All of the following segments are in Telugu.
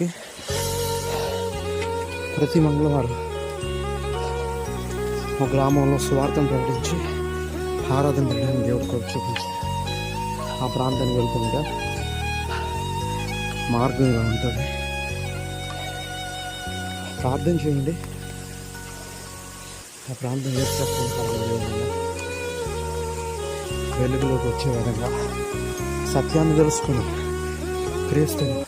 ఓకే. ప్రతి మంగళవారం మా గ్రామంలో స్వార్థం ప్రకటించి ఆరాధన పెట్టాను దేవుడి కొరకు చూపించి ఆ ప్రాంతానికి వెళ్తుంటే మార్గంగా ఉంటుంది. ప్రార్థన చేయండి. ఆ ప్రాంతం చేసేటప్పుడు వెలుగులోకి వచ్చే విధంగా సత్యాన్ని తెలుసుకుని క్రీస్తుని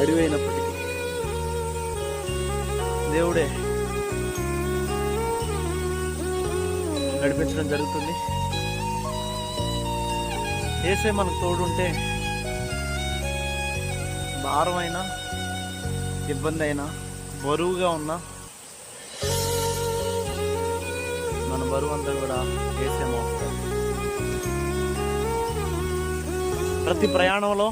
అడివి అయినప్పటికీ దేవుడే నడిపించడం జరుగుతుంది. ఏసే మనకు తోడుంటే భారమైనా ఇబ్బంది అయినా బరువుగా ఉన్నా మన బరువు అంతా కూడా వేసే మోస్తాడు. ప్రతి ప్రయాణంలో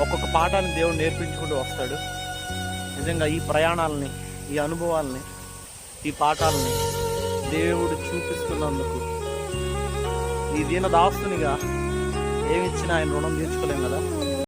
ఒక్కొక్క పాఠాన్ని దేవుడు నేర్పించుకుంటూ వస్తాడు. నిజంగా ఈ ప్రయాణాలని ఈ అనుభవాల్ని ఈ పాఠాలని దేవుడు చూపిస్తున్నందుకు ఈ దీన దాస్తునిగా ఏమిచ్చినా ఆయన రుణం తీర్చుకోలేం కదా?